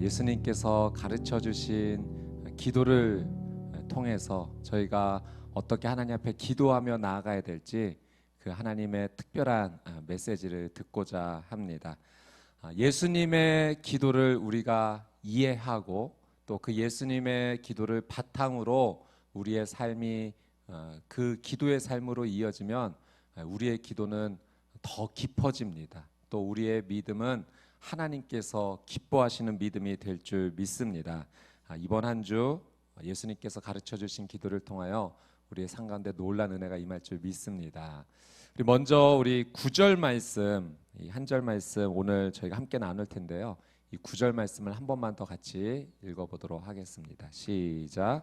예수님께서 가르쳐 주신 기도를 통해서 저희가 어떻게 하나님 앞에 기도하며 나아가야 될지 그 하나님의 특별한 아, 메시지를 듣고자 합니다. 아, 예수님의 기도를 우리가 이해하고 또 그 예수님의 기도를 바탕으로 우리의 삶이 어, 그 기도의 삶으로 이어지면 아, 우리의 기도는 더 깊어집니다. 또 우리의 믿음은 하나님께서 기뻐하시는 믿음이 될 줄 믿습니다. 아, 이번 한 주 예수님께서 가르쳐 주신 기도를 통하여 우리의 삶 가운데 놀란 은혜가 임할 줄 믿습니다. 먼저 우리 구절 말씀, 이한절 말씀 오늘 저희가 함께 나눌 텐데요. 이 구절 말씀을 한 번만 더 같이 읽어 보도록 하겠습니다. 시작.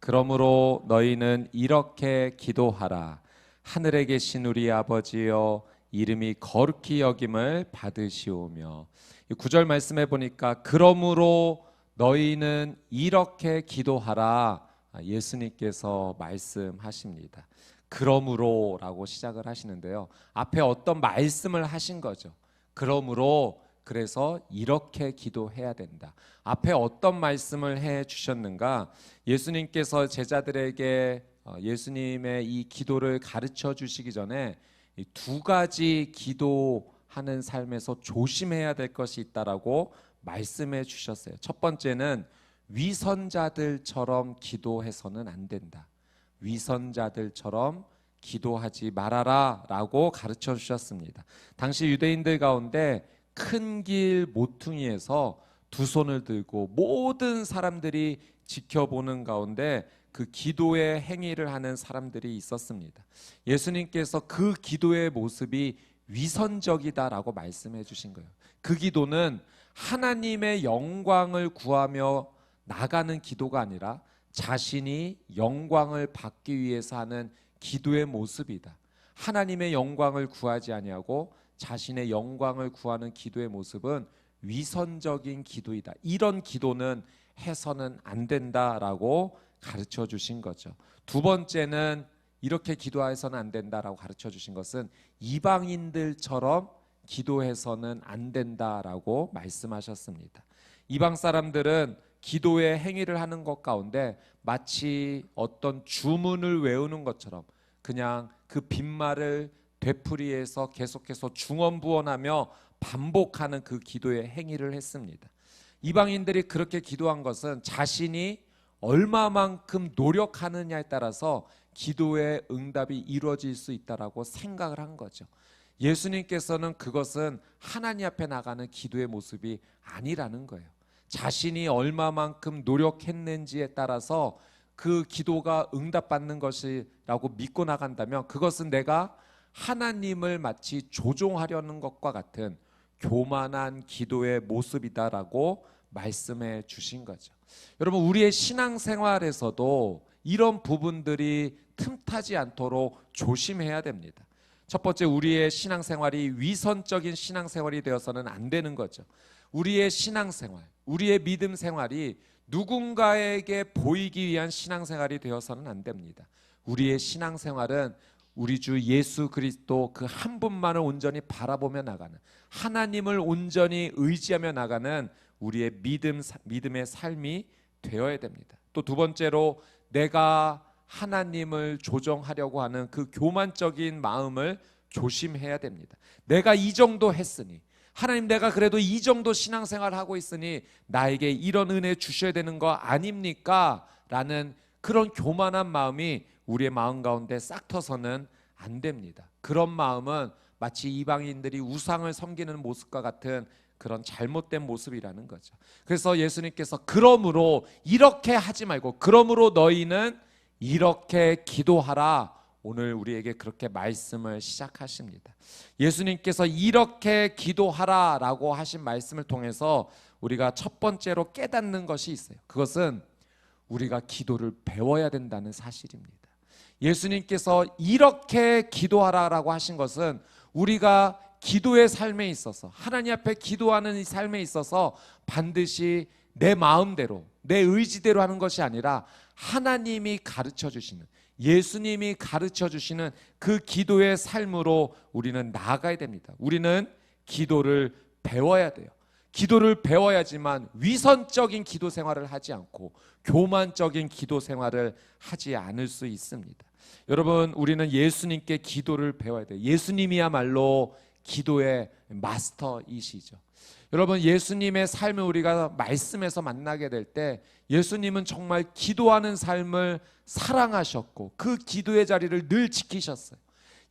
그러므로 너희는 이렇게 기도하라. 하늘에 계신 우리 아버지여 이름이 거룩히 여김을 받으시오며 이 구절 말씀해 보니까 그러므로 너희는 이렇게 기도하라 아, 예수님께서 말씀하십니다. 그러므로라고 시작을 하시는데요. 앞에 어떤 말씀을 하신 거죠. 그러므로 그래서 이렇게 기도해야 된다. 앞에 어떤 말씀을 해 주셨는가? 예수님께서 제자들에게 어, 예수님의 이 기도를 가르쳐 주시기 전에 이 두 가지 기도하는 삶에서 조심해야 될 것이 있다라고 말씀해 주셨어요. 첫 번째는 위선자들처럼 기도해서는 안 된다. 위선자들처럼 기도하지 말아라라고 가르쳐 주셨습니다. 당시 유대인들 가운데 큰 길 모퉁이에서 두 손을 들고 모든 사람들이 지켜보는 가운데 그 기도의 행위를 하는 사람들이 있었습니다. 예수님께서 그 기도의 모습이 위선적이다라고 말씀해 주신 거예요. 그 기도는 하나님의 영광을 구하며 나가는 기도가 아니라 자신이 영광을 받기 위해서 하는 기도의 모습이다. 하나님의 영광을 구하지 아니하고 자신의 영광을 구하는 기도의 모습은 위선적인 기도이다. 이런 기도는 해서는 안 된다라고 가르쳐 주신 거죠. 두 번째는 이렇게 기도해서는 안 된다라고 가르쳐 주신 것은 이방인들처럼 기도해서는 안 된다라고 말씀하셨습니다. 이방 사람들은 기도의 행위를 하는 것 가운데 마치 어떤 주문을 외우는 것처럼 그냥 그 빈말을 되풀이해서 계속해서 중언부언하며 반복하는 그 기도의 행위를 했습니다. 이방인들이 그렇게 기도한 것은 자신이 얼마만큼 노력하느냐에 따라서 기도의 응답이 이루어질 수 있다라고 생각을 한 거죠. 예수님께서는 그것은 하나님 앞에 나가는 기도의 모습이 아니라는 거예요. 자신이 얼마만큼 노력했는지에 따라서 그 기도가 응답받는 것이라고 믿고 나간다면 그것은 내가 하나님을 마치 조종하려는 것과 같은 교만한 기도의 모습이다라고 말씀해 주신 거죠. 여러분 우리의 신앙생활에서도 이런 부분들이 틈타지 않도록 조심해야 됩니다. 첫 번째 우리의 신앙생활이 위선적인 신앙생활이 되어서는 안 되는 거죠. 우리의 신앙생활, 우리의 믿음 생활이 누군가에게 보이기 위한 신앙생활이 되어서는 안 됩니다. 우리의 신앙생활은 우리 주 예수 그리스도 그 한 분만을 온전히 바라보며 나가는 하나님을 온전히 의지하며 나가는 우리의 믿음 믿음의 삶이 되어야 됩니다. 또 두 번째로 내가 하나님을 조정하려고 하는 그 교만적인 마음을 조심해야 됩니다. 내가 이 정도 했으니 하나님 내가 그래도 이 정도 신앙생활 하고 있으니 나에게 이런 은혜 주셔야 되는 거 아닙니까? 라는 그런 교만한 마음이 우리의 마음 가운데 싹 터서는 안 됩니다. 그런 마음은 마치 이방인들이 우상을 섬기는 모습과 같은 그런 잘못된 모습이라는 거죠. 그래서 예수님께서 그러므로 이렇게 하지 말고 그러므로 너희는 이렇게 기도하라. 오늘 우리에게 그렇게 말씀을 시작하십니다. 예수님께서 이렇게 기도하라라고 하신 말씀을 통해서 우리가 첫 번째로 깨닫는 것이 있어요. 그것은 우리가 기도를 배워야 된다는 사실입니다. 예수님께서 이렇게 기도하라라고 하신 것은 우리가 기도의 삶에 있어서 하나님 앞에 기도하는 이 삶에 있어서 반드시 내 마음대로 내 의지대로 하는 것이 아니라 하나님이 가르쳐 주시는 예수님이 가르쳐 주시는 그 기도의 삶으로 우리는 나아가야 됩니다. 우리는 기도를 배워야 돼요. 기도를 배워야지만 위선적인 기도 생활을 하지 않고 교만적인 기도 생활을 하지 않을 수 있습니다. 여러분, 우리는 예수님께 기도를 배워야 돼요. 예수님이야말로 기도의 마스터이시죠. 여러분, 예수님의 삶을 우리가 말씀에서 만나게 될 때 예수님은 정말 기도하는 삶을 사랑하셨고 그 기도의 자리를 늘 지키셨어요.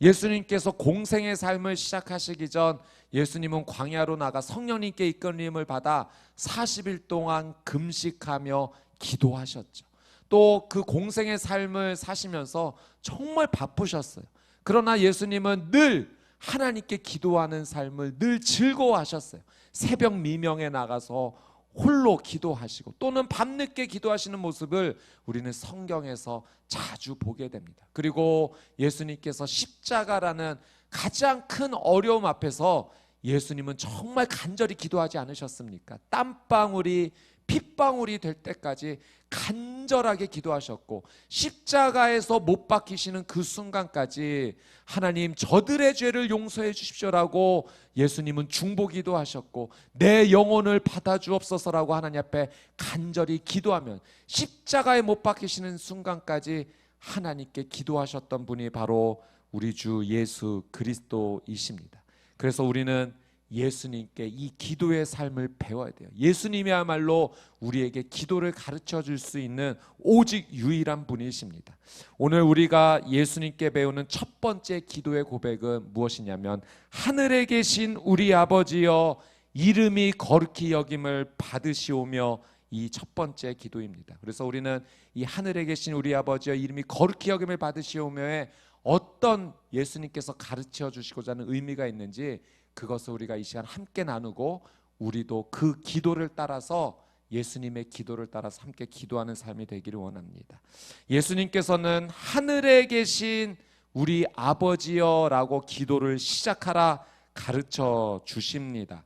예수님께서 공생의 삶을 시작하시기 전 예수님은 광야로 나가 성령님께 이끌림을 받아 40일 동안 금식하며 기도하셨죠. 또 그 공생의 삶을 사시면서 정말 바쁘셨어요. 그러나 예수님은 늘 하나님께 기도하는 삶을 늘 즐거워하셨어요. 새벽 미명에 나가서 홀로 기도하시고 또는 밤늦게 기도하시는 모습을 우리는 성경에서 자주 보게 됩니다. 그리고 예수님께서 십자가라는 가장 큰 어려움 앞에서 예수님은 정말 간절히 기도하지 않으셨습니까? 땀방울이 핏방울이 될 때까지 간절하게 기도하셨고 십자가에서 못 박히시는 그 순간까지 하나님 저들의 죄를 용서해 주십시오라고 예수님은 중보기도 하셨고 내 영혼을 받아 주옵소서라고 하나님 앞에 간절히 기도하면 십자가에 못 박히시는 순간까지 하나님께 기도하셨던 분이 바로 우리 주 예수 그리스도이십니다. 그래서 우리는 예수님께 이 기도의 삶을 배워야 돼요. 예수님이야말로 우리에게 기도를 가르쳐 줄 수 있는 오직 유일한 분이십니다. 오늘 우리가 예수님께 배우는 첫 번째 기도의 고백은 무엇이냐면 하늘에 계신 우리 아버지여 이름이 거룩히 여김을 받으시오며 이 첫 번째 기도입니다. 그래서 우리는 이 하늘에 계신 우리 아버지여 이름이 거룩히 여김을 받으시오며에 어떤 예수님께서 가르쳐 주시고자 하는 의미가 있는지 그것을 우리가 이 시간 함께 나누고 우리도 그 기도를 따라서 예수님의 기도를 따라서 함께 기도하는 삶이 되기를 원합니다. 예수님께서는 하늘에 계신 우리 아버지여라고 기도를 시작하라 가르쳐 주십니다.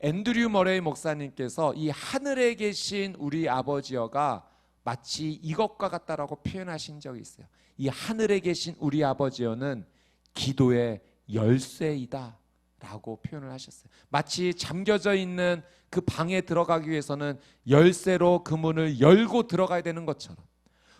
앤드류 머레이 목사님께서 이 하늘에 계신 우리 아버지여가 마치 이것과 같다라고 표현하신 적이 있어요. 이 하늘에 계신 우리 아버지여는 기도의 열쇠이다. 라고 표현을 하셨어요. 마치 잠겨져 있는 그 방에 들어가기 위해서는 열쇠로 그 문을 열고 들어가야 되는 것처럼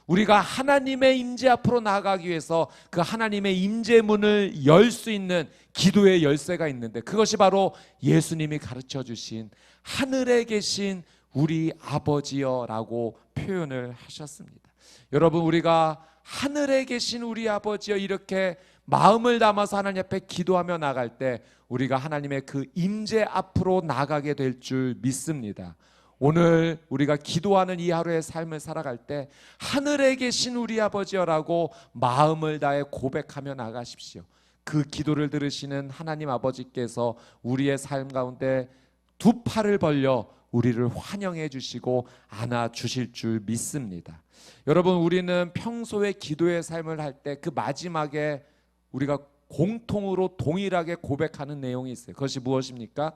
우리가 하나님의 임재 앞으로 나아가기 위해서 그 하나님의 임재 문을 열 수 있는 기도의 열쇠가 있는데 그것이 바로 예수님이 가르쳐 주신 하늘에 계신 우리 아버지여라고 표현을 하셨습니다. 여러분 우리가 하늘에 계신 우리 아버지여 이렇게 마음을 담아서 하나님 앞에 기도하며 나갈 때 우리가 하나님의 그 임재 앞으로 나가게 될 줄 믿습니다. 오늘 우리가 기도하는 이 하루의 삶을 살아갈 때 하늘에 계신 우리 아버지여라고 마음을 다해 고백하며 나가십시오. 그 기도를 들으시는 하나님 아버지께서 우리의 삶 가운데 두 팔을 벌려 우리를 환영해 주시고 안아 주실 줄 믿습니다. 여러분 우리는 평소에 기도의 삶을 할 때 그 마지막에 우리가 공통으로 동일하게 고백하는 내용이 있어요. 그것이 무엇입니까?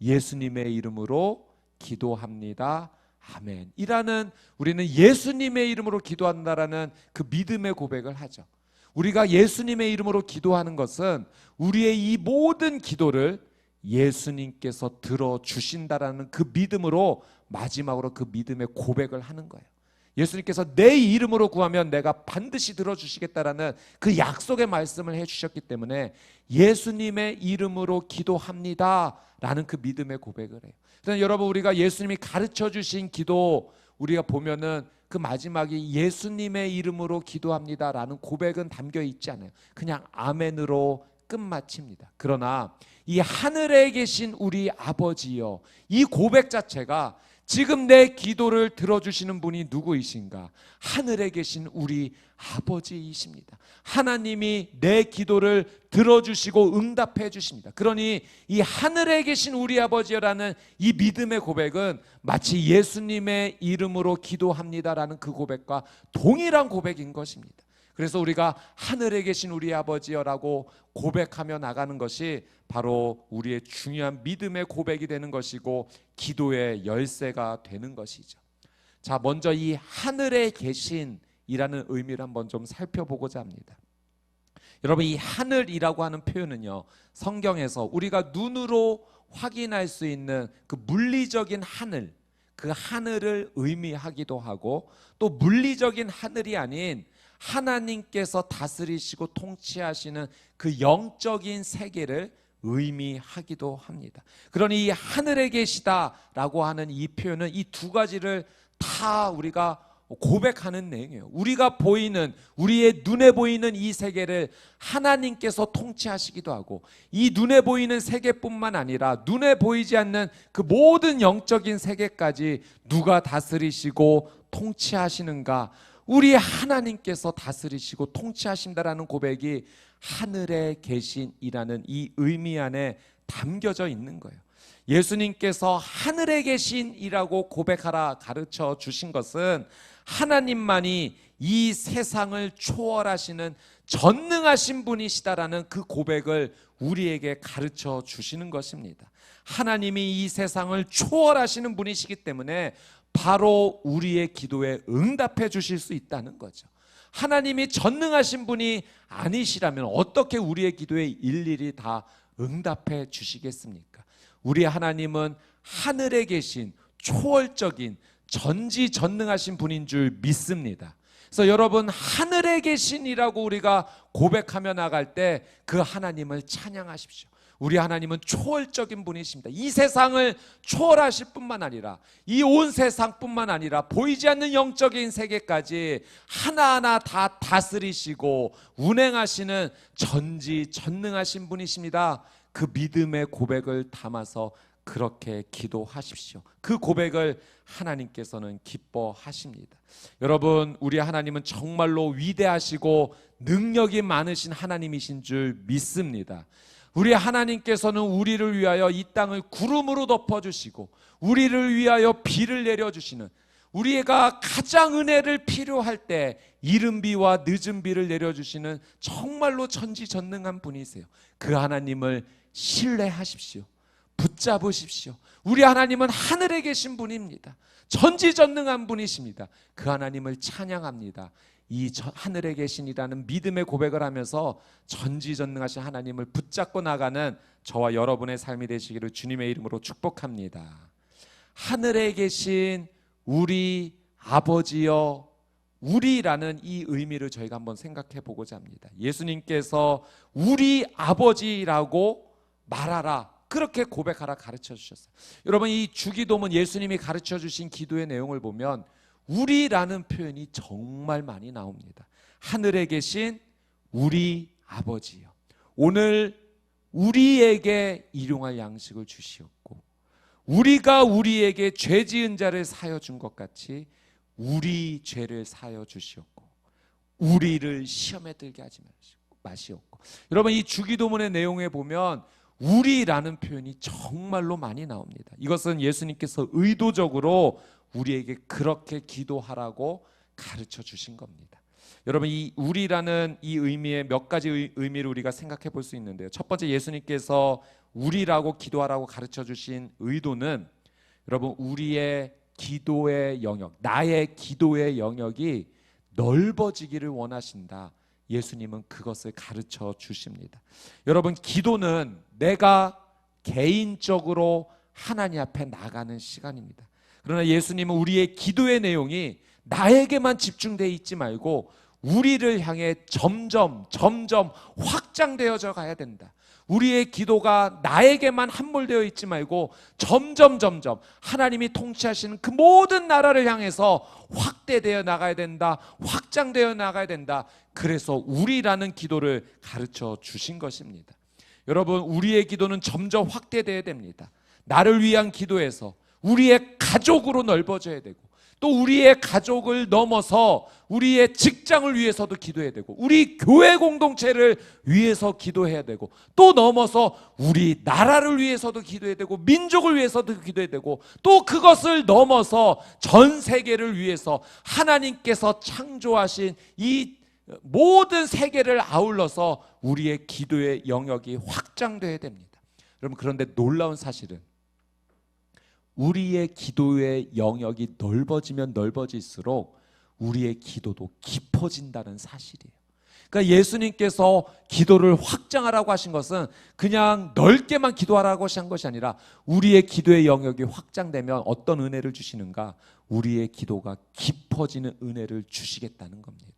예수님의 이름으로 기도합니다. 아멘. 이라는 우리는 예수님의 이름으로 기도한다라는 그 믿음의 고백을 하죠. 우리가 예수님의 이름으로 기도하는 것은 우리의 이 모든 기도를 예수님께서 들어 주신다라는 그 믿음으로 마지막으로 그 믿음의 고백을 하는 거예요. 예수님께서 내 이름으로 구하면 내가 반드시 들어주시겠다라는 그 약속의 말씀을 해주셨기 때문에 예수님의 이름으로 기도합니다 라는 그 믿음의 고백을 해요. 그래서 여러분 우리가 예수님이 가르쳐 주신 기도 우리가 보면은 그 마지막이 예수님의 이름으로 기도합니다 라는 고백은 담겨 있지 않아요. 그냥 아멘으로 끝마칩니다. 그러나 이 하늘에 계신 우리 아버지여 이 고백 자체가 지금 내 기도를 들어주시는 분이 누구이신가? 하늘에 계신 우리 아버지이십니다. 하나님이 내 기도를 들어주시고 응답해 주십니다. 그러니 이 하늘에 계신 우리 아버지라는 이 믿음의 고백은 마치 예수님의 이름으로 기도합니다라는 그 고백과 동일한 고백인 것입니다. 그래서 우리가 하늘에 계신 우리 아버지여라고 고백하며 나가는 것이 바로 우리의 중요한 믿음의 고백이 되는 것이고 기도의 열쇠가 되는 것이죠. 자, 먼저 이 하늘에 계신이라는 의미를 한번 좀 살펴보고자 합니다. 여러분 이 하늘이라고 하는 표현은요. 성경에서 우리가 눈으로 확인할 수 있는 그 물리적인 하늘, 그 하늘을 의미하기도 하고 또 물리적인 하늘이 아닌 하나님께서 다스리시고 통치하시는 그 영적인 세계를 의미하기도 합니다. 그러니 이 하늘에 계시다라고 하는 이 표현은 이 두 가지를 다 우리가 고백하는 내용이에요. 우리가 보이는 우리의 눈에 보이는 이 세계를 하나님께서 통치하시기도 하고 이 눈에 보이는 세계뿐만 아니라 눈에 보이지 않는 그 모든 영적인 세계까지 누가 다스리시고 통치하시는가? 우리 하나님께서 다스리시고 통치하신다라는 고백이 하늘에 계신이라는 이 의미 안에 담겨져 있는 거예요. 예수님께서 하늘에 계신이라고 고백하라 가르쳐 주신 것은 하나님만이 이 세상을 초월하시는 전능하신 분이시다라는 그 고백을 우리에게 가르쳐 주시는 것입니다. 하나님이 이 세상을 초월하시는 분이시기 때문에 바로 우리의 기도에 응답해 주실 수 있다는 거죠. 하나님이 전능하신 분이 아니시라면 어떻게 우리의 기도에 일일이 다 응답해 주시겠습니까? 우리 하나님은 하늘에 계신 초월적인 전지전능하신 분인 줄 믿습니다. 그래서 여러분 하늘에 계신이라고 우리가 고백하며 나갈 때 그 하나님을 찬양하십시오. 우리 하나님은 초월적인 분이십니다. 이 세상을 초월하실 뿐만 아니라 이 온 세상뿐만 아니라 보이지 않는 영적인 세계까지 하나하나 다 다스리시고 운행하시는 전지전능하신 분이십니다. 그 믿음의 고백을 담아서 그렇게 기도하십시오. 그 고백을 하나님께서는 기뻐하십니다. 여러분, 우리 하나님은 정말로 위대하시고 능력이 많으신 하나님이신 줄 믿습니다. 우리 하나님께서는 우리를 위하여 이 땅을 구름으로 덮어주시고 우리를 위하여 비를 내려주시는 우리가 가장 은혜를 필요할 때 이른 비와 늦은 비를 내려주시는 정말로 천지전능한 분이세요. 그 하나님을 신뢰하십시오. 붙잡으십시오. 우리 하나님은 하늘에 계신 분입니다. 전지전능한 분이십니다. 그 하나님을 찬양합니다. 이 하늘에 계신이라는 믿음의 고백을 하면서 전지전능하신 하나님을 붙잡고 나가는 저와 여러분의 삶이 되시기를 주님의 이름으로 축복합니다. 하늘에 계신 우리 아버지여 우리라는 이 의미를 저희가 한번 생각해 보고자 합니다. 예수님께서 우리 아버지라고 말하라. 그렇게 고백하라 가르쳐 주셨어요. 여러분 이 주기도문 예수님이 가르쳐 주신 기도의 내용을 보면 우리라는 표현이 정말 많이 나옵니다. 하늘에 계신 우리 아버지요. 오늘 우리에게 일용할 양식을 주시었고 우리가 우리에게 죄 지은 자를 사여 준 것 같이 우리 죄를 사여 주시었고 우리를 시험에 들게 하지 마시옵고 여러분 이 주기도문의 내용에 보면 우리라는 표현이 정말로 많이 나옵니다. 이것은 예수님께서 의도적으로 우리에게 그렇게 기도하라고 가르쳐 주신 겁니다. 여러분 이 우리라는 이 의미의 몇 가지 의미를 우리가 생각해 볼 수 있는데요. 첫 번째 예수님께서 우리라고 기도하라고 가르쳐 주신 의도는 여러분 우리의 기도의 영역, 나의 기도의 영역이 넓어지기를 원하신다. 예수님은 그것을 가르쳐 주십니다. 여러분 기도는 내가 개인적으로 하나님 앞에 나가는 시간입니다. 그러나 예수님은 우리의 기도의 내용이 나에게만 집중되어 있지 말고 우리를 향해 점점 점점 확장되어져 가야 된다. 우리의 기도가 나에게만 함몰되어 있지 말고 점점 점점 하나님이 통치하시는 그 모든 나라를 향해서 확대되어 나가야 된다. 확장되어 나가야 된다. 그래서 우리라는 기도를 가르쳐 주신 것입니다. 여러분, 우리의 기도는 점점 확대되어야 됩니다. 나를 위한 기도에서 우리의 가족으로 넓어져야 되고 또 우리의 가족을 넘어서 우리의 직장을 위해서도 기도해야 되고 우리 교회 공동체를 위해서 기도해야 되고 또 넘어서 우리 나라를 위해서도 기도해야 되고 민족을 위해서도 기도해야 되고 또 그것을 넘어서 전 세계를 위해서 하나님께서 창조하신 이 모든 세계를 아울러서 우리의 기도의 영역이 확장돼야 됩니다. 여러분 그런데 놀라운 사실은 우리의 기도의 영역이 넓어지면 넓어질수록 우리의 기도도 깊어진다는 사실이에요. 그러니까 예수님께서 기도를 확장하라고 하신 것은 그냥 넓게만 기도하라고 하신 것이 아니라 우리의 기도의 영역이 확장되면 어떤 은혜를 주시는가? 우리의 기도가 깊어지는 은혜를 주시겠다는 겁니다.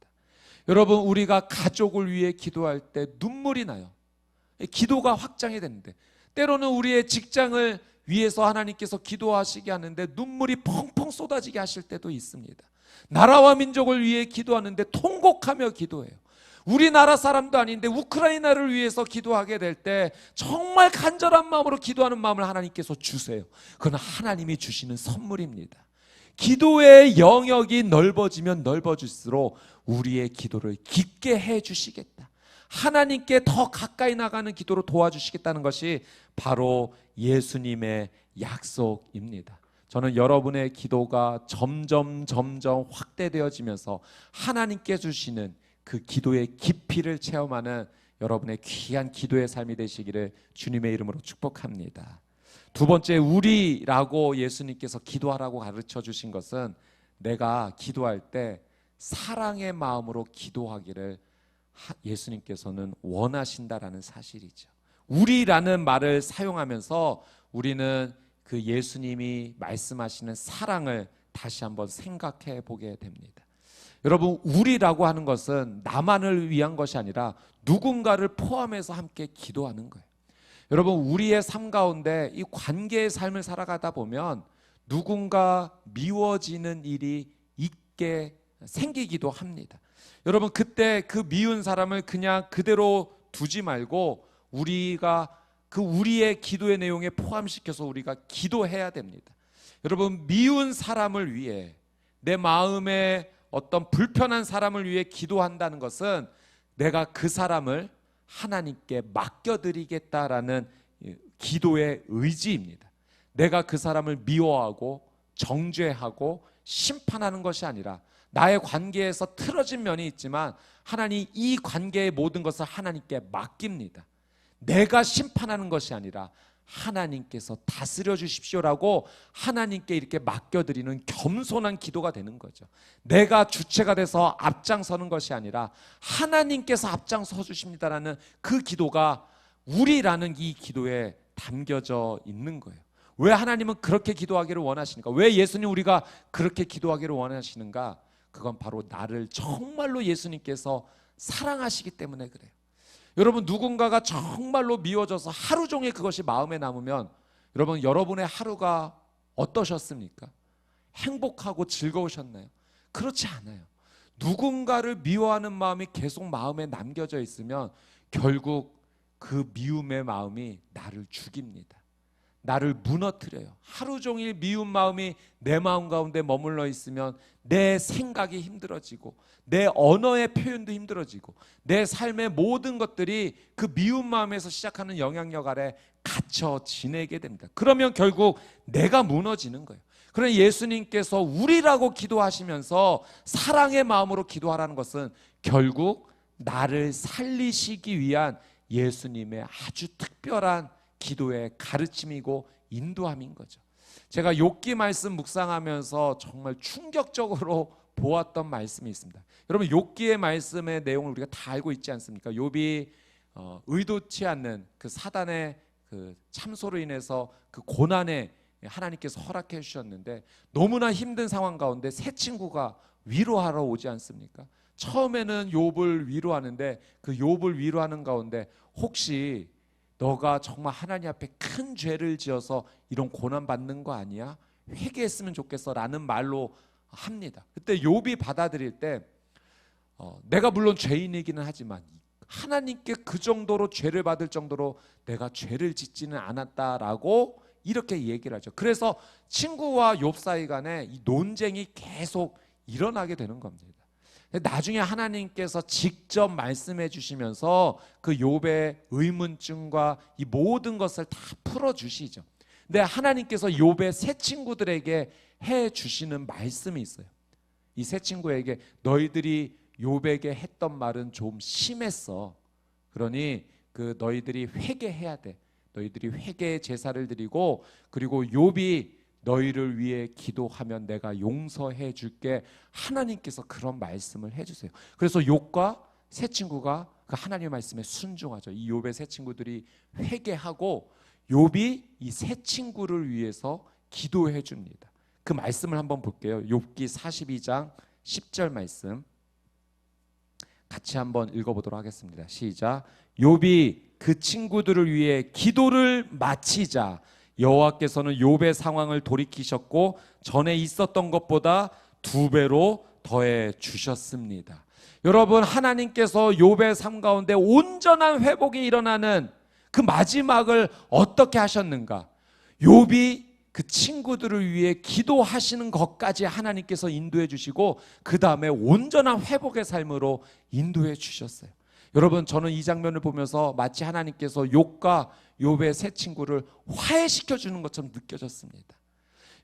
여러분, 우리가 가족을 위해 기도할 때 눈물이 나요. 기도가 확장이 되는데 때로는 우리의 직장을 위해서 하나님께서 기도하시게 하는데 눈물이 펑펑 쏟아지게 하실 때도 있습니다. 나라와 민족을 위해 기도하는데 통곡하며 기도해요. 우리나라 사람도 아닌데 우크라이나를 위해서 기도하게 될 때 정말 간절한 마음으로 기도하는 마음을 하나님께서 주세요. 그건 하나님이 주시는 선물입니다. 기도의 영역이 넓어지면 넓어질수록 우리의 기도를 깊게 해 주시겠다. 하나님께 더 가까이 나가는 기도로 도와주시겠다는 것이 바로 예수님의 약속입니다. 저는 여러분의 기도가 점점 점점 확대되어지면서 하나님께 주시는 그 기도의 깊이를 체험하는 여러분의 귀한 기도의 삶이 되시기를 주님의 이름으로 축복합니다. 두 번째 우리라고 예수님께서 기도하라고 가르쳐 주신 것은 내가 기도할 때 사랑의 마음으로 기도하기를 예수님께서는 원하신다라는 사실이죠. 우리라는 말을 사용하면서 우리는 그 예수님이 말씀하시는 사랑을 다시 한번 생각해 보게 됩니다. 여러분, 우리라고 하는 것은 나만을 위한 것이 아니라 누군가를 포함해서 함께 기도하는 거예요. 여러분, 우리의 삶 가운데 이 관계의 삶을 살아가다 보면 누군가 미워지는 일이 있게 생기기도 합니다. 여러분, 그때 그 미운 사람을 그냥 그대로 두지 말고 우리가 그 우리의 기도의 내용에 포함시켜서 우리가 기도해야 됩니다. 여러분, 미운 사람을 위해 내 마음에 어떤 불편한 사람을 위해 기도한다는 것은 내가 그 사람을 하나님께 맡겨드리겠다라는 기도의 의지입니다. 내가 그 사람을 미워하고 정죄하고 심판하는 것이 아니라 나의 관계에서 틀어진 면이 있지만 하나님 이 관계의 모든 것을 하나님께 맡깁니다. 내가 심판하는 것이 아니라 하나님께서 다스려 주십시오라고 하나님께 이렇게 맡겨드리는 겸손한 기도가 되는 거죠. 내가 주체가 돼서 앞장서는 것이 아니라 하나님께서 앞장서 주십니다라는 그 기도가 우리라는 이 기도에 담겨져 있는 거예요. 왜 하나님은 그렇게 기도하기를 원하시는가? 왜 예수님 우리가 그렇게 기도하기를 원하시는가? 그건 바로 나를 정말로 예수님께서 사랑하시기 때문에 그래요. 여러분 누군가가 정말로 미워져서 하루 종일 그것이 마음에 남으면 여러분 여러분의 하루가 어떠셨습니까? 행복하고 즐거우셨나요? 그렇지 않아요. 누군가를 미워하는 마음이 계속 마음에 남겨져 있으면 결국 그 미움의 마음이 나를 죽입니다. 나를 무너뜨려요. 하루 종일 미운 마음이 내 마음 가운데 머물러 있으면 내 생각이 힘들어지고 내 언어의 표현도 힘들어지고 내 삶의 모든 것들이 그 미운 마음에서 시작하는 영향력 아래 갇혀 지내게 됩니다. 그러면 결국 내가 무너지는 거예요. 그러나 예수님께서 우리라고 기도하시면서 사랑의 마음으로 기도하라는 것은 결국 나를 살리시기 위한 예수님의 아주 특별한 기도의 가르침이고 인도함인 거죠. 제가 욥기 말씀 묵상하면서 정말 충격적으로 보았던 말씀이 있습니다. 여러분 욥기의 말씀의 내용을 우리가 다 알고 있지 않습니까? 욥이 어, 의도치 않는 그 사단의 그 참소로 인해서 그 고난에 하나님께서 허락해 주셨는데 너무나 힘든 상황 가운데 새 친구가 위로하러 오지 않습니까? 처음에는 욥을 위로하는데 그 욥을 위로하는 가운데 혹시 너가 정말 하나님 앞에 큰 죄를 지어서 이런 고난 받는 거 아니야? 회개했으면 좋겠어라는 말로 합니다. 그때 욥이 받아들일 때 어, 내가 물론 죄인이기는 하지만 하나님께 그 정도로 죄를 받을 정도로 내가 죄를 짓지는 않았다라고 이렇게 얘기를 하죠. 그래서 친구와 욥 사이 간에 이 논쟁이 계속 일어나게 되는 겁니다. 나중에 하나님께서 직접 말씀해 주시면서 그 욥의 의문증과 이 모든 것을 다 풀어 주시죠. 근데 하나님께서 욥의 새 친구들에게 해 주시는 말씀이 있어요. 이 새 친구에게 너희들이 욥에게 했던 말은 좀 심했어. 그러니 그 너희들이 회개해야 돼. 너희들이 회개의 제사를 드리고 그리고 욥이 너희를 위해 기도하면 내가 용서해 줄게 하나님께서 그런 말씀을 해 주세요. 그래서 욕과 세 친구가 그 하나님의 말씀에 순종하죠. 이 욥의 세 친구들이 회개하고 욥이 이 세 친구를 위해서 기도해 줍니다. 그 말씀을 한번 볼게요. 욥기 42장 10절 말씀. 같이 한번 읽어보도록 하겠습니다. 시작. 욥이 그 친구들을 위해 기도를 마치자 여호와께서는 욥의 상황을 돌이키셨고 전에 있었던 것보다 두 배로 더해 주셨습니다. 여러분 하나님께서 욥의 삶 가운데 온전한 회복이 일어나는 그 마지막을 어떻게 하셨는가? 욥이 그 친구들을 위해 기도하시는 것까지 하나님께서 인도해 주시고 그 다음에 온전한 회복의 삶으로 인도해 주셨어요. 여러분 저는 이 장면을 보면서 마치 하나님께서 욥과 욥의 세 친구를 화해시켜 주는 것처럼 느껴졌습니다.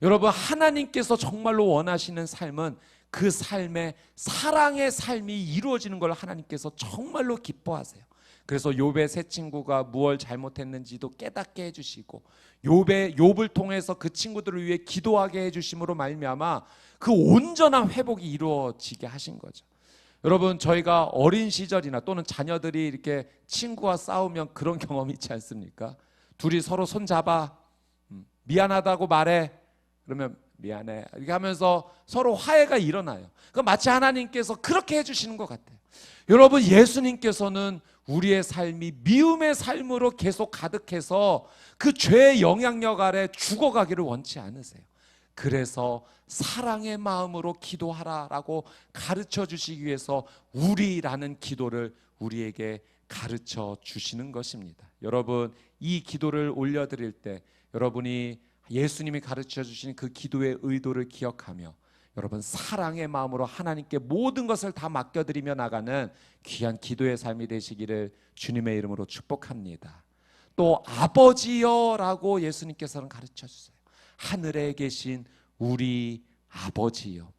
여러분 하나님께서 정말로 원하시는 삶은 그 삶에 사랑의 삶이 이루어지는 걸 하나님께서 정말로 기뻐하세요. 그래서 욥의 세 친구가 무엇 잘못했는지도 깨닫게 해주시고 욥의 욥을 통해서 그 친구들을 위해 기도하게 해주심으로 말미암아 그 온전한 회복이 이루어지게 하신 거죠. 여러분 저희가 어린 시절이나 또는 자녀들이 이렇게 친구와 싸우면 그런 경험이 있지 않습니까? 둘이 서로 손 잡아 음, 미안하다고 말해 그러면 미안해 이렇게 하면서 서로 화해가 일어나요. 그 마치 하나님께서 그렇게 해주시는 것 같아요. 여러분 예수님께서는 우리의 삶이 미움의 삶으로 계속 가득해서 그 죄의 영향력 아래 죽어가기를 원치 않으세요. 그래서 사랑의 마음으로 기도하라라고 가르쳐 주시기 위해서 우리라는 기도를 우리에게 가르쳐 주시는 것입니다. 여러분 이 기도를 올려 드릴 때 여러분이 예수님이 가르쳐 주신 그 기도의 의도를 기억하며 여러분 사랑의 마음으로 하나님께 모든 것을 다 맡겨 드리며 나가는 귀한 기도의 삶이 되시기를 주님의 이름으로 축복합니다. 또 아버지여라고 예수님께서는 가르쳐 주세요. 하늘에 계신 우리 아버지요.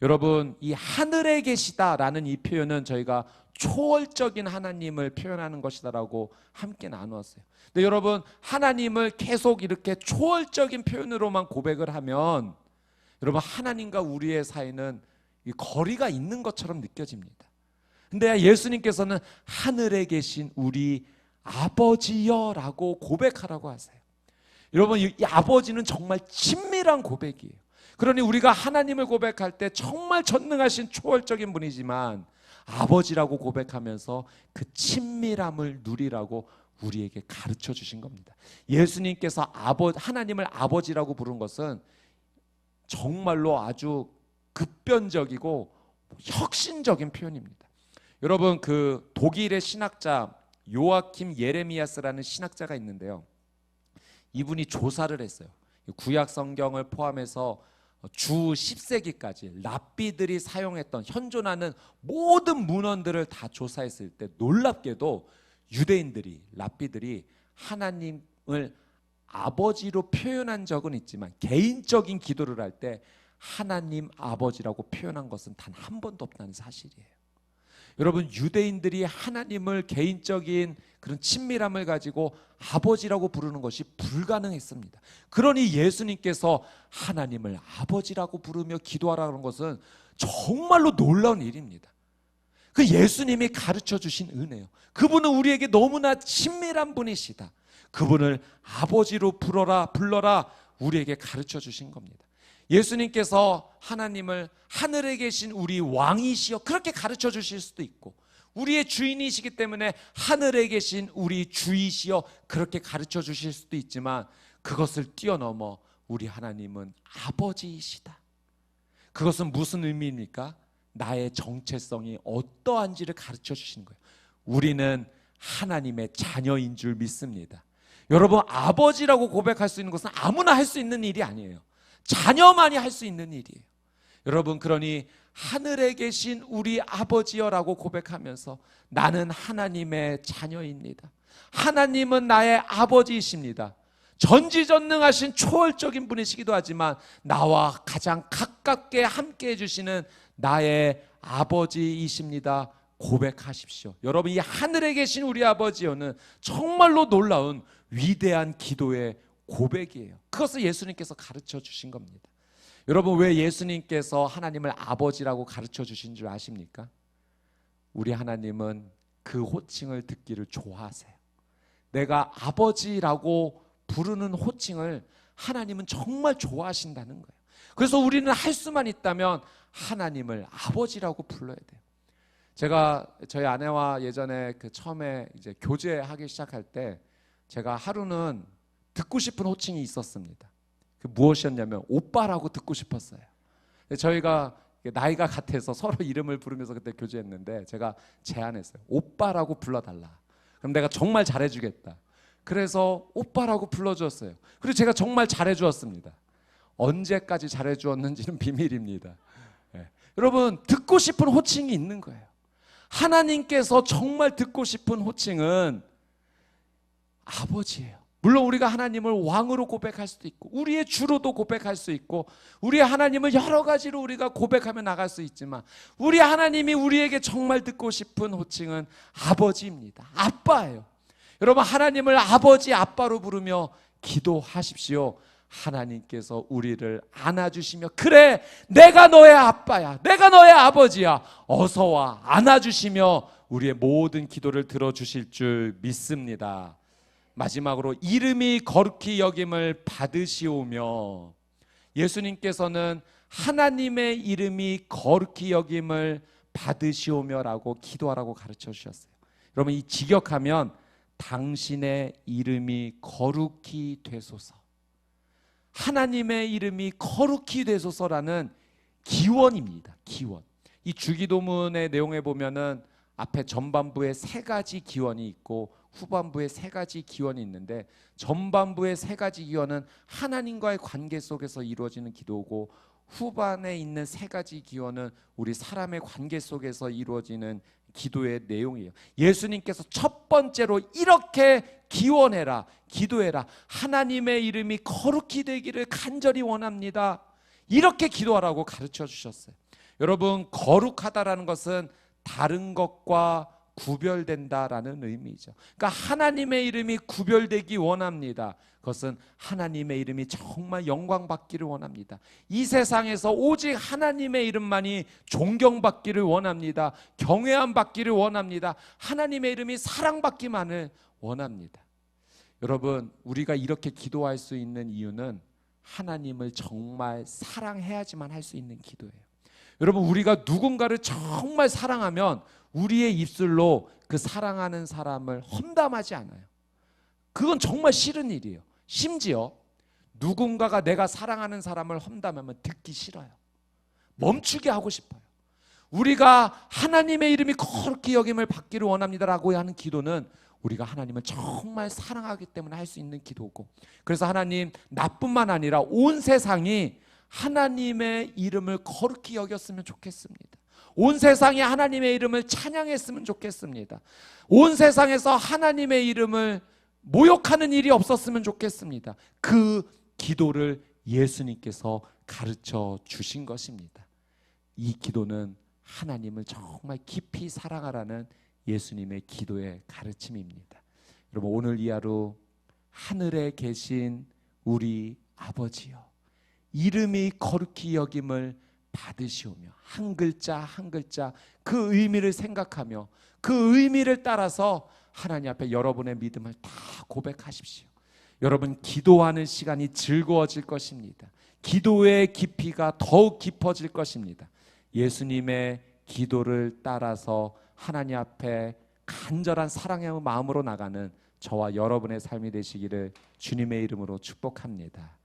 여러분 이 하늘에 계시다라는 이 표현은 저희가 초월적인 하나님을 표현하는 것이다라고 함께 나누었어요. 근데 여러분 하나님을 계속 이렇게 초월적인 표현으로만 고백을 하면 여러분 하나님과 우리의 사이는 거리가 있는 것처럼 느껴집니다. 근데 예수님께서는 하늘에 계신 우리 아버지여라고 고백하라고 하세요. 여러분 이 아버지는 정말 친밀한 고백이에요. 그러니 우리가 하나님을 고백할 때 정말 전능하신 초월적인 분이지만 아버지라고 고백하면서 그 친밀함을 누리라고 우리에게 가르쳐 주신 겁니다. 예수님께서 아버 하나님을 아버지라고 부른 것은 정말로 아주 급변적이고 혁신적인 표현입니다. 여러분 그 독일의 신학자 요아킴 예레미야스라는 신학자가 있는데요. 이분이 조사를 했어요. 구약 성경을 포함해서 주 10세기까지 랍비들이 사용했던 현존하는 모든 문헌들을 다 조사했을 때 놀랍게도 유대인들이 랍비들이 하나님을 아버지로 표현한 적은 있지만 개인적인 기도를 할 때 하나님 아버지라고 표현한 것은 단 한 번도 없다는 사실이에요. 여러분 유대인들이 하나님을 개인적인 그런 친밀함을 가지고 아버지라고 부르는 것이 불가능했습니다. 그러니 예수님께서 하나님을 아버지라고 부르며 기도하라는 것은 정말로 놀라운 일입니다. 그 예수님이 가르쳐 주신 은혜요. 그분은 우리에게 너무나 친밀한 분이시다. 그분을 아버지로 불러라 불러라 우리에게 가르쳐 주신 겁니다. 예수님께서 하나님을 하늘에 계신 우리 왕이시여 그렇게 가르쳐 주실 수도 있고 우리의 주인이시기 때문에 하늘에 계신 우리 주이시여 그렇게 가르쳐 주실 수도 있지만 그것을 뛰어넘어 우리 하나님은 아버지이시다. 그것은 무슨 의미입니까? 나의 정체성이 어떠한지를 가르쳐 주시는 거예요. 우리는 하나님의 자녀인 줄 믿습니다. 여러분, 아버지라고 고백할 수 있는 것은 아무나 할 수 있는 일이 아니에요. 자녀만이 할 수 있는 일이에요. 여러분, 그러니 하늘에 계신 우리 아버지여라고 고백하면서 나는 하나님의 자녀입니다. 하나님은 나의 아버지이십니다. 전지전능하신 초월적인 분이시기도 하지만 나와 가장 가깝게 함께 해주시는 나의 아버지이십니다. 고백하십시오. 여러분, 이 하늘에 계신 우리 아버지여는 정말로 놀라운 위대한 기도의 고백이에요. 그것을 예수님께서 가르쳐 주신 겁니다. 여러분 왜 예수님께서 하나님을 아버지라고 가르쳐 주신 줄 아십니까? 우리 하나님은 그 호칭을 듣기를 좋아하세요. 내가 아버지라고 부르는 호칭을 하나님은 정말 좋아하신다는 거예요. 그래서 우리는 할 수만 있다면 하나님을 아버지라고 불러야 돼요. 제가 저희 아내와 예전에 그 처음에 이제 교제하기 시작할 때 제가 하루는 듣고 싶은 호칭이 있었습니다. 그 무엇이었냐면 오빠라고 듣고 싶었어요. 저희가 나이가 같아서 서로 이름을 부르면서 그때 교제했는데 제가 제안했어요. 오빠라고 불러달라. 그럼 내가 정말 잘해주겠다. 그래서 오빠라고 불러주었어요. 그리고 제가 정말 잘해주었습니다. 언제까지 잘해주었는지는 비밀입니다. 예. 여러분 듣고 싶은 호칭이 있는 거예요. 하나님께서 정말 듣고 싶은 호칭은 아버지예요. 물론 우리가 하나님을 왕으로 고백할 수도 있고 우리의 주로도 고백할 수 있고 우리의 하나님을 여러 가지로 우리가 고백하며 나갈 수 있지만 우리 하나님이 우리에게 정말 듣고 싶은 호칭은 아버지입니다. 아빠예요. 여러분 하나님을 아버지 아빠로 부르며 기도하십시오. 하나님께서 우리를 안아주시며 그래 내가 너의 아빠야 내가 너의 아버지야 어서 와 안아주시며 우리의 모든 기도를 들어주실 줄 믿습니다. 마지막으로 이름이 거룩히 여김을 받으시오며 예수님께서는 하나님의 이름이 거룩히 여김을 받으시오며라고 기도하라고 가르쳐 주셨어요. 여러분 이 직역하면 당신의 이름이 거룩히 되소서. 하나님의 이름이 거룩히 되소서라는 기원입니다. 기원. 이 주기도문의 내용에 보면은 앞에 전반부에 세 가지 기원이 있고 후반부에 세 가지 기원이 있는데 전반부의 세 가지 기원은 하나님과의 관계 속에서 이루어지는 기도고 후반에 있는 세 가지 기원은 우리 사람의 관계 속에서 이루어지는 기도의 내용이에요. 예수님께서 첫 번째로 이렇게 기원해라, 기도해라. 하나님의 이름이 거룩히 되기를 간절히 원합니다. 이렇게 기도하라고 가르쳐 주셨어요. 여러분, 거룩하다라는 것은 다른 것과 구별된다라는 의미죠. 그러니까 하나님의 이름이 구별되기 원합니다. 그것은 하나님의 이름이 정말 영광 받기를 원합니다. 이 세상에서 오직 하나님의 이름만이 존경받기를 원합니다. 경외함 받기를 원합니다. 하나님의 이름이 사랑받기만을 원합니다. 여러분, 우리가 이렇게 기도할 수 있는 이유는 하나님을 정말 사랑해야지만 할 수 있는 기도예요. 여러분, 우리가 누군가를 정말 사랑하면 우리의 입술로 그 사랑하는 사람을 험담하지 않아요. 그건 정말 싫은 일이에요. 심지어 누군가가 내가 사랑하는 사람을 험담하면 듣기 싫어요. 멈추게 하고 싶어요. 우리가 하나님의 이름이 거룩히 여김을 받기를 원합니다라고 하는 기도는 우리가 하나님을 정말 사랑하기 때문에 할 수 있는 기도고 그래서 하나님 나뿐만 아니라 온 세상이 하나님의 이름을 거룩히 여겼으면 좋겠습니다. 온 세상이 하나님의 이름을 찬양했으면 좋겠습니다. 온 세상에서 하나님의 이름을 모욕하는 일이 없었으면 좋겠습니다. 그 기도를 예수님께서 가르쳐 주신 것입니다. 이 기도는 하나님을 정말 깊이 사랑하라는 예수님의 기도의 가르침입니다. 여러분 오늘 이 하루 하늘에 계신 우리 아버지여 이름이 거룩히 여김을 받으시오며 한 글자 한 글자 그 의미를 생각하며 그 의미를 따라서 하나님 앞에 여러분의 믿음을 다 고백하십시오. 여러분 기도하는 시간이 즐거워질 것입니다. 기도의 깊이가 더욱 깊어질 것입니다. 예수님의 기도를 따라서 하나님 앞에 간절한 사랑의 마음으로 나가는 저와 여러분의 삶이 되시기를 주님의 이름으로 축복합니다.